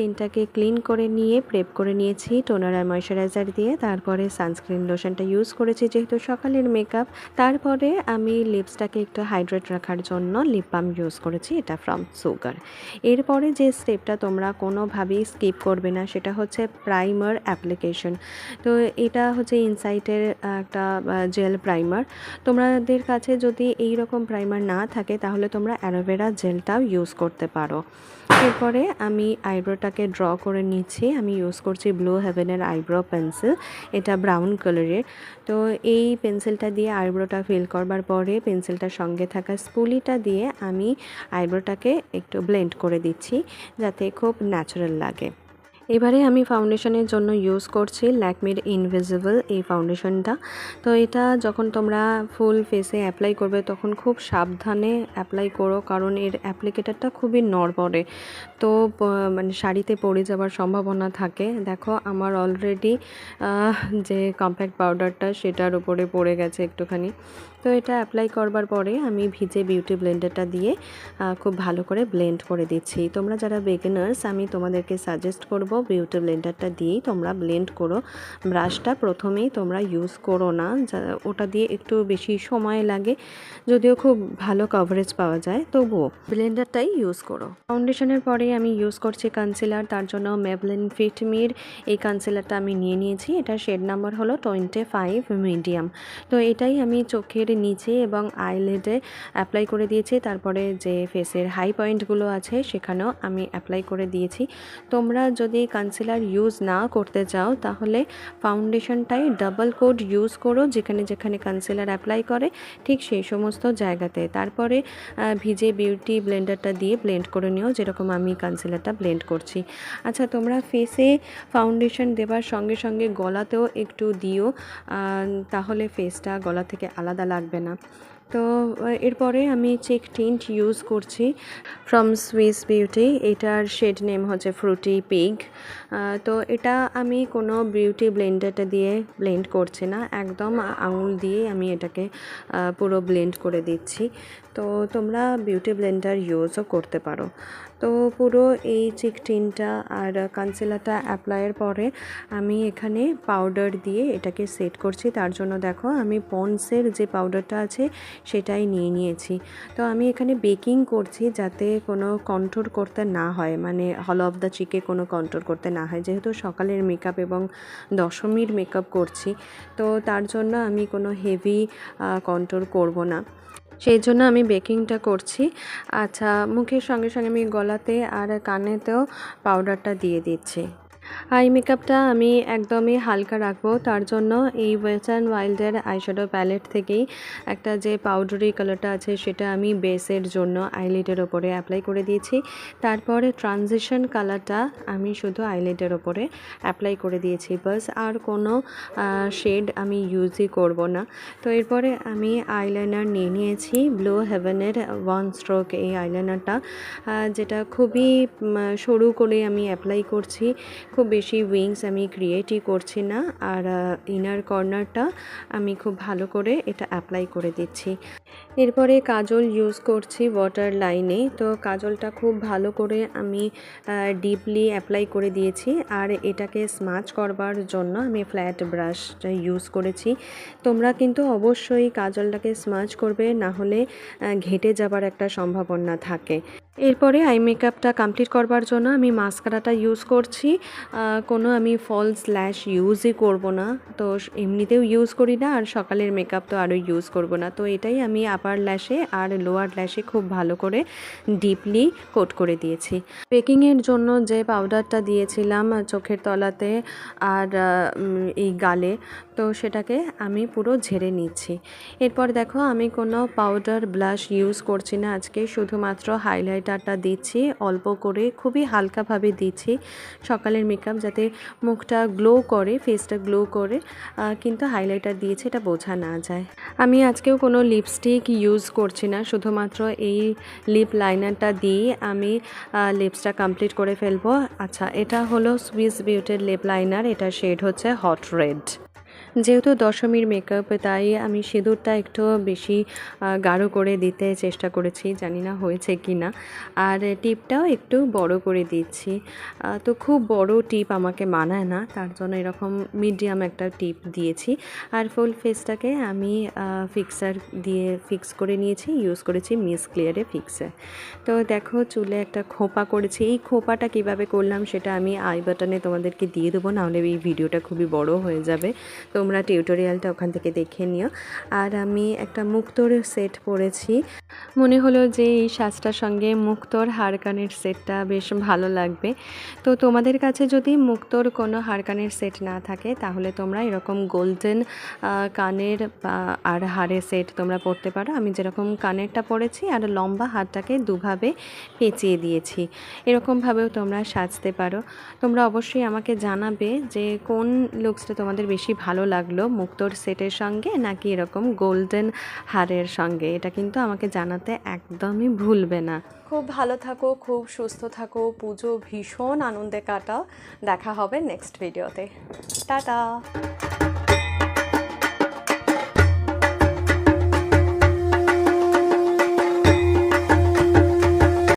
স্কিনটাকে ক্লিন করে নিয়ে, প্রেপ করে নিয়েছি টোনার আর ময়শ্চারাইজার দিয়ে। তারপরে সানস্ক্রিন লোশনটা ইউজ করেছি যেহেতু সকালের মেকআপ। তারপরে আমি লিপসটাকে একটু হাইড্রেট রাখার জন্য লিপ বাম ইউজ করেছি, এটা ফ্রম সুগার। এরপরে যে স্টেপটা তোমরা কোনোভাবেই স্কিপ করবে না, সেটা হচ্ছে প্রাইমার অ্যাপ্লিকেশন। তো এটা হচ্ছে ইনসাইটের একটা জেল প্রাইমার। তোমাদের কাছে যদি এই রকম প্রাইমার না থাকে, তাহলে তোমরা অ্যালোভেরা জেলটাও ইউজ করতে পারো। এরপরে আমি আইব্রোটাকে ড্র করে নিচ্ছি। আমি ইউজ করছি ব্লু হেভেনের আইব্রো পেন্সিল। এটা ব্রাউন কালারের। তো এই পেন্সিলটা দিয়ে আইব্রোটা ফিল করবার পরে পেন্সিলটার সঙ্গে থাকা স্পুলিটা দিয়ে আমি আইব্রোটাকে একটু ব্লেন্ড করে দিচ্ছি, যাতে খুব ন্যাচারাল লাগে। এবারে আমি ফাউন্ডেশনের জন্য ইউজ করছি ল্যাকমির ইনভিজিবল এই ফাউন্ডেশনটা তো এটা যখন তোমরা ফুল ফেসে অ্যাপ্লাই করবে, তখন খুব সাবধানে অ্যাপ্লাই করো, কারণ এর অ্যাপ্লিকেটারটা খুবই নড়বড়ে। তো মানে শাড়িতে পড়ে যাওয়ার সম্ভাবনা থাকে। দেখো, আমার অলরেডি যে কম্প্যাক্ট পাউডারটা সেটার উপরে পড়ে গেছে একটুখানি। তো এটা অ্যাপ্লাই করবার পরে আমি ভিজে বিউটি ব্লেন্ডারটা দিয়ে খুব ভালো করে ব্লেন্ড করে দিচ্ছি। তোমরা যারা বেগিনার্স আমি তোমাদেরকে সাজেস্ট করব বিউটি ব্লেন্ডারটা দিয়েই তোমরা ব্লেন্ড করো। ব্রাশটা প্রথমেই তোমরা ইউজ করো না ওটা দিয়ে একটু বেশি সময় লাগে, যদিও খুব ভালো কভারেজ পাওয়া যায়, তবুও ব্লেন্ডারটাই ইউজ করো। ফাউন্ডেশনের পরে আমি ইউজ করছি কনসিলার তার জন্য মেবলিন ফিটমির এই কনসিলারটা আমি নিয়ে নিয়েছি। এটার শেড নাম্বার হলো টোয়েন্টি ফাইভ মিডিয়াম তো এটাই আমি চোখের নিচে এবং আইলেডে অ্যাপ্লাই করে দিয়েছি। তারপরে যে ফেসের হাই পয়েন্টগুলো আছে, সেখানেও আমি অ্যাপ্লাই করে দিয়েছি। তোমরা যদি কনসিলার ইউজ না করতে চাও, তাহলে ফাউন্ডেশনটাই ডাবল কোড ইউজ করো, যেখানে যেখানে কনসিলার অ্যাপ্লাই করে, ঠিক সেই সমস্ত জায়গাতে। তারপরে ভিজে বিউটি ব্লেন্ডারটা দিয়ে ব্লেন্ড করে নিও, যেরকম আমি কনসিলারটা ব্লেন্ড করছি। আচ্ছা তোমরা ফেসে ফাউন্ডেশন দেওয়ার সঙ্গে সঙ্গে গলাতেও একটু দিও। তাহলে ফেসটা গলা থেকে আলাদা লাগবে না। তো এরপরে আমি চেক টিন্ট ইউজ করছি। ফ্রম সুইস বিউটি এটার শেড নেম হচ্ছে ফ্রুটি পিগ তো, এটা আমি কোনো বিউটি ব্লেন্ডারটা দিয়ে ব্লেন্ড করছি না। একদম আঙুল দিয়ে আমি এটাকে পুরো ব্লেন্ড করে দিচ্ছি। তো, তোমরা বিউটি ব্লেন্ডার ইউজও করতে পারো। তো, পুরো এই চিক টিনটা আর কনসিলারটা অ্যাপ্লাইয়ের পরে আমি এখানে পাউডার দিয়ে এটাকে সেট করছি। তার জন্য দেখো, আমি পন্সের যে পাউডারটা আছে সেটাই নিয়ে নিয়েছি। তো আমি এখানে বেকিং করছি যাতে কোনো কন্ট্রোল করতে না হয় মানে হল অফ দ্য চিকে কোনো কন্ট্রোল করতে না হয়। যেহেতু সকালের মেকআপ এবং দশমীর মেকআপ করছি, তো তার জন্য আমি কোনো হেভি কন্ট্রোল করব না। সেই জন্য আমি বেকিংটা করছি। আচ্ছা মুখের সঙ্গে সঙ্গে আমি গলাতে আর কানেতেও পাউডারটা দিয়ে দিচ্ছি। আই মেকআপটা আমি একদমই হালকা রাখব। তার জন্য এই ওয়েস্টার্ন ওয়াইল্ডের আইশ্যাডো প্যালেট থেকেই একটা যে পাউডারি কালারটা আছে সেটা আমি বেসের জন্য আইলিডের ওপরে অ্যাপ্লাই করে দিয়েছি। তারপরে ট্রানজিশন কালারটা আমি শুধু আইলিডের ওপরে অ্যাপ্লাই করে দিয়েছি। বাস আর কোনো শেড আমি ইউজই করব না। তো এরপরে আমি আইলাইনার নিয়ে নিয়েছি। ব্লু হেভেনের ওয়ান স্ট্রোক এই আইলাইনারটা যেটা খুবই সরু করে আমি অ্যাপ্লাই করছি। খুব বেশি উইংস আমি ক্রিয়েটই করছি না, আর ইনার কর্নারটা আমি খুব ভালো করে এটা অ্যাপ্লাই করে দিচ্ছি। এরপরে কাজল ইউজ করছি ওয়াটার লাইনে তো কাজলটা খুব ভালো করে আমি ডিপলি অ্যাপ্লাই করে দিয়েছি, আর এটাকে স্মাচ করবার জন্য আমি ফ্ল্যাট ব্রাশটা ইউজ করেছি। তোমরা কিন্তু অবশ্যই কাজলটাকে স্মাচ করবে, না হলে ঘেটে যাবার একটা সম্ভাবনা থাকে। এরপরে আই মেকআপটা কমপ্লিট করবার জন্য আমি মাস্কারাটা ইউজ করছি। কোনো আমি ফলস ল্যাশ ইউজই করব না। তো এমনিতেও ইউজ করি না আর সকালের মেকআপ তো আরও ইউজ করব না। তো এটাই আমি আপার ল্যাশে আর লোয়ার ল্যাশে খুব ভালো করে ডিপলি কোট করে দিয়েছি। বেকিংয়ের জন্য যে পাউডারটা দিয়েছিলাম চোখের তলাতে আর এই গালে, তো সেটাকে আমি পুরো ঝেড়ে নিচ্ছি। এরপর দেখো আমি কোনো পাউডার ব্লাশ ইউজ করছি না। আজকে শুধুমাত্র হাইলাইটারটা দিচ্ছি, অল্প করে, খুবই হালকাভাবে দিচ্ছি। সকালের মেকআপ যাতে মুখটা গ্লো করে ফেসটা গ্লো করে কিন্তু হাইলাইটার দিয়েছে, এটা বোঝা না যায়। আমি আজকেও কোনো লিপস্টিক ইউজ করছি না, শুধুমাত্র এই লিপ লাইনারটা দিয়ে আমি লিপসটা কমপ্লিট করে ফেলব। আচ্ছা এটা হলো সুইস বিউটির লিপ লাইনার এটা শেড হচ্ছে হট রেড যেহেতু দশমীর মেকআপ তাই আমি সিঁদুরটা একটু বেশি গাঢ় করে দিতে চেষ্টা করেছি, জানি না হয়েছে কি না আর টিপটাও একটু বড় করে দিচ্ছি। তো খুব বড় টিপ আমাকে মানায় না, তার জন্য এরকম মিডিয়াম একটা টিপ দিয়েছি। আর ফুল ফেসটাকে আমি ফিক্সার দিয়ে ফিক্স করে নিয়েছি ইউজ করেছি মিস ক্লিয়ারে ফিক্সে তো দেখো, চুলে একটা খোপা করেছি। এই খোপাটা কীভাবে করলাম, সেটা আমি আই বাটনে তোমাদেরকে দিয়ে দেবো, নাহলে এই ভিডিওটা খুবই বড় হয়ে যাবে। তোমরা টিউটোরিয়ালটা ওখান থেকে দেখে নিও। আর আমি একটা মুক্তোর সেট পরেছি মনে হলো যে এই সাজটার সঙ্গে মুক্তোর হারকানের সেটটা বেশ ভালো লাগবে। তো তোমাদের কাছে যদি মুক্তোর কোনো হারকানের সেট না থাকে, তাহলে তোমরা এরকম গোল্ডেন কানের আর হারের সেট তোমরা পরতে পারো। আমি যেরকম কানেরটা পরেছি আর লম্বা হারটাকে দুভাবে পেঁচিয়ে দিয়েছি, এরকমভাবেও তোমরা সাজতে পারো। তোমরা অবশ্যই আমাকে জানাবে যে কোন লুকসটা তোমাদের বেশি ভালো লাগল, মুক্তোর সেটের সঙ্গে নাকি এরকম গোল্ডেন হারের সঙ্গে। এটা কিন্তু আমাকে জানাতে একদমই ভুলবে না। খুব ভালো থাকো, খুব সুস্থ থাকো, পুজো ভীষণ আনন্দে কাটাও। দেখা হবে নেক্সট ভিডিওতে টাটা!